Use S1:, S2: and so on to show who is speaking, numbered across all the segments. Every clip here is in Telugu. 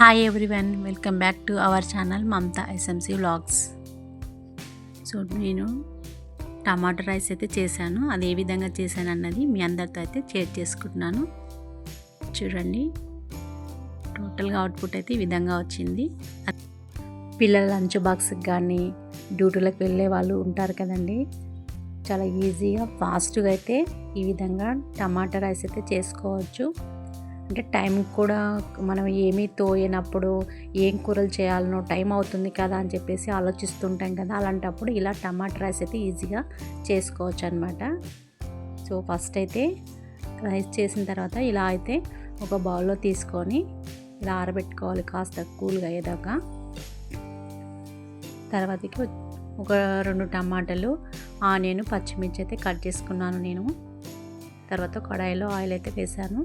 S1: Hi everyone welcome back to our channel Mamata SMC vlogs so నేను టమాటో రైస్ అయితే చేశాను. అది ఏ విధంగా చేశాను అన్నది మీ అందరితో అయితే షేర్ చేసుకుంటున్నాను. చూడండి టోటల్గా అవుట్పుట్ అయితే ఈ విధంగా వచ్చింది. పిల్లల లంచ్ బాక్స్కి కానీ డ్యూటీలకు వెళ్ళే వాళ్ళు ఉంటారు కదండి. చాలా ఈజీగా ఫాస్ట్గా అయితే ఈ విధంగా టమాటా రైస్ అయితే చేసుకోవచ్చు. అంటే టైం కూడా మనం ఏమీ తోయనప్పుడు ఏం కూరలు చేయాలనో టైం అవుతుంది కదా అని చెప్పేసి ఆలోచిస్తుంటాం కదా. అలాంటప్పుడు ఇలా టమాటా రైస్ అయితే ఈజీగా చేసుకోవచ్చు అనమాట సో ఫస్ట్ అయితే రైస్ చేసిన తర్వాత ఇలా అయితే ఒక బౌల్లో తీసుకొని ఇలా ఆరబెట్టుకోవాలి కాస్త కూల్గా అయ్యేదాకా. తర్వాతకి ఒక రెండు టమాటాలు ఆనియన్ పచ్చిమిర్చి అయితే కట్ చేసుకున్నాను నేను. తర్వాత కడాయిలో ఆయిల్ అయితే వేసాను.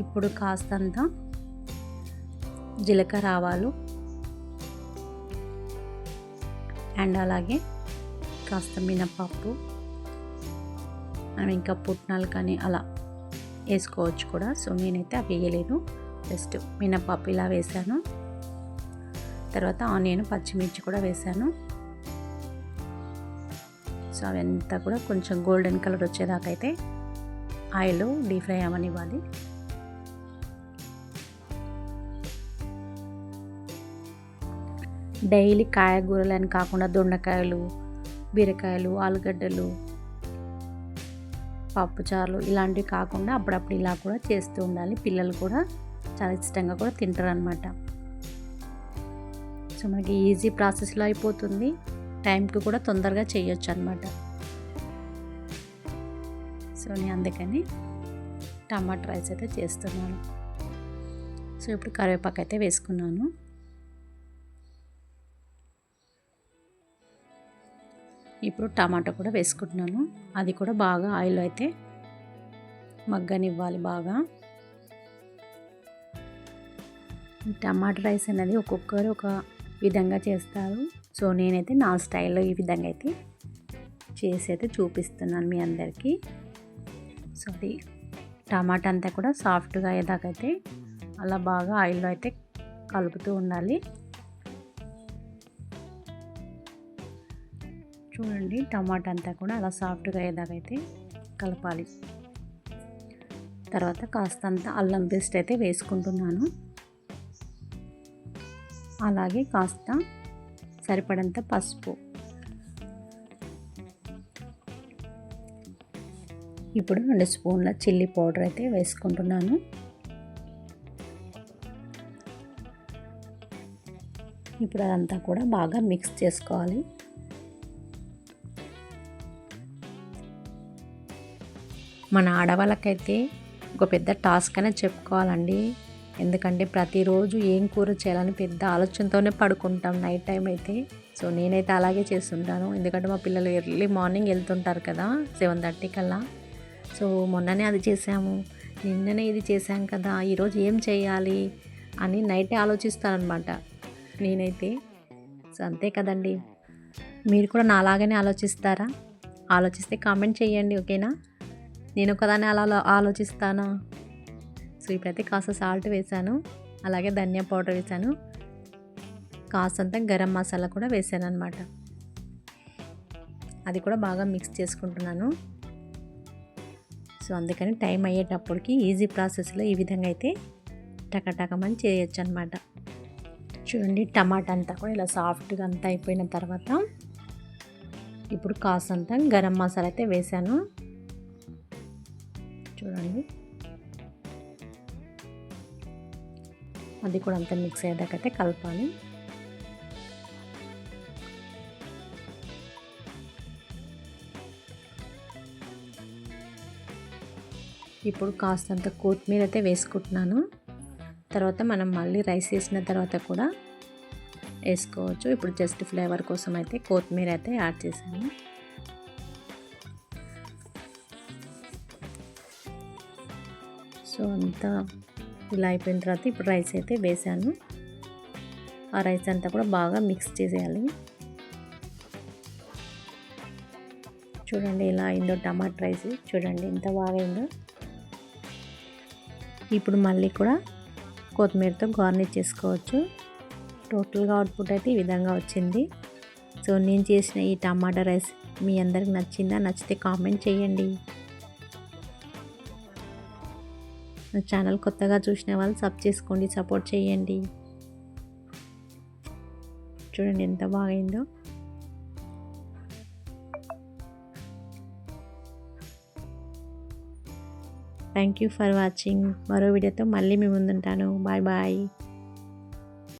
S1: ఇప్పుడు కాస్తంత జీలకర్ర ఆవాలు అండ్ అలాగే కాస్త మినపప్పు. మనం ఇంకా పుట్నాలు కానీ అలా వేసుకోవచ్చు కూడా. సో నేనైతే అవి వేయలేను జస్ట్ మినపప్పు ఇలా వేసాను తర్వాత ఆనియన్ పచ్చిమిర్చి కూడా వేసాను సో అవంతా కూడా కొంచెం గోల్డెన్ కలర్ వచ్చేదాకైతే ఆయిల్ డీప్ ఫ్రై అవ్వనివ్వాలి. డైలీ కాయగూరలు అని కాకుండా దొండకాయలు బీరకాయలు ఆలుగడ్డలు పప్పుచారులు ఇలాంటివి కాకుండా అప్పుడప్పుడు ఇలా కూడా చేస్తూ ఉండాలి. పిల్లలు కూడా చాలా ఇష్టంగా కూడా తింటారు అనమాట సో మనకి ఈజీ ప్రాసెస్లో అయిపోతుంది. టైంకి కూడా తొందరగా చేయొచ్చు అనమాట సో నేను అందుకని టమాటా రైస్ అయితే చేస్తున్నాను. సో ఇప్పుడు కరివేపాకు అయితే వేసుకున్నాను. ఇప్పుడు టమాటా కూడా వేసుకుంటున్నాను. అది కూడా బాగా ఆయిల్ అయితే మగ్గనివ్వాలి బాగా. టమాటా రైస్ అనేది ఒక్కొక్కరు ఒక విధంగా చేస్తారు. సో నేనైతే నా స్టైల్లో ఈ విధంగా అయితే చేసి అయితే చూపిస్తున్నాను మీ అందరికీ. సో అది టమాటా అంతా కూడా సాఫ్ట్గా అయ్యేదాకైతే అలా బాగా ఆయిల్లో అయితే కలుపుతూ ఉండాలి. చూడండి టమాటా అంతా కూడా అలా సాఫ్ట్గా అయ్యేదాకైతే కలపాలి. తర్వాత కాస్తంత అల్లం పేస్ట్ అయితే వేసుకుంటున్నాను. అలాగే కాస్త సరిపడంత పసుపు. ఇప్పుడు రెండు స్పూన్ల చిల్లీ పౌడర్ అయితే వేసుకుంటున్నాను. ఇప్పుడు అదంతా కూడా బాగా మిక్స్ చేసుకోవాలి. మన ఆడవాళ్ళకైతే ఒక పెద్ద టాస్క్ అనే చెప్పుకోవాలండి. ఎందుకంటే ప్రతిరోజు ఏం కూర చేయాలని పెద్ద ఆలోచనతోనే పడుకుంటాం నైట్ టైం అయితే. సో నేనైతే అలాగే చేస్తుంటాను. ఎందుకంటే మా పిల్లలు ఎర్లీ మార్నింగ్ వెళ్తుంటారు కదా సెవెన్ థర్టీ కల్లా. సో మొన్ననే అది చేసాము నిన్ననే ఇది చేశాం కదా ఈరోజు ఏం చేయాలి అని నైటే ఆలోచిస్తానమాట నేనైతే. సో అంతే కదండి. మీరు కూడా నాలాగానే ఆలోచిస్తారా? ఆలోచిస్తే కామెంట్ చేయండి ఓకేనా? నేను ఒకదాన్ని అలా ఆలోచిస్తాను? సో ఇప్పుడైతే కాస్త సాల్ట్ వేసాను అలాగే ధనియా పౌడర్ వేసాను కాస్తంత గరం మసాలా కూడా వేసాను అనమాట అది కూడా బాగా మిక్స్ చేసుకుంటున్నాను. సో అందుకని టైం అయ్యేటప్పటికి ఈజీ ప్రాసెస్లో ఈ విధంగా అయితే టకటకమని చేయొచ్చు అనమాట చూడండి టమాటా అంతా కూడా ఇలా సాఫ్ట్గా అంతా అయిపోయిన తర్వాత ఇప్పుడు కాసంత గరం మసాలా అయితే వేసాను చూడండి. అది కూడా అంతా మిక్స్ అయ్యేదాకైతే కలపాలి. ఇప్పుడు కాస్తంత కొత్తిమీర అయితే వేసుకుంటున్నాను. తర్వాత మనం మళ్ళీ రైస్ వేసిన తర్వాత కూడా వేసుకోవచ్చు. ఇప్పుడు జస్ట్ ఫ్లేవర్ కోసం అయితే కొత్తిమీర అయితే యాడ్ చేశాను. సో అంతా ఇలా అయిపోయిన తర్వాత ఇప్పుడు రైస్ అయితే వేసాను. ఆ రైస్ అంతా కూడా బాగా మిక్స్ చేసేయాలి. చూడండి ఎలా అయిందో టమాటా రైస్. చూడండి ఎంత బాగా అయిందో. ఇప్పుడు మళ్ళీ కూడా కొత్తిమీరతో గార్నిష్ చేసుకోవచ్చు. టోటల్గా అవుట్పుట్ అయితే ఈ విధంగా వచ్చింది. సో నేను చేసిన ఈ టమాటా రైస్ మీ అందరికి నచ్చిందా? నచ్చితే కామెంట్ చేయండి. నా ఛానల్ కొత్తగా చూసిన వాళ్ళు సబ్ చేసుకోండి సపోర్ట్ చేయండి. చూడండి ఎంత బాగైందో. థ్యాంక్ యూ ఫర్ వాచింగ్ మరో వీడియోతో మళ్ళీ మీ ముందుంటాను. Bye bye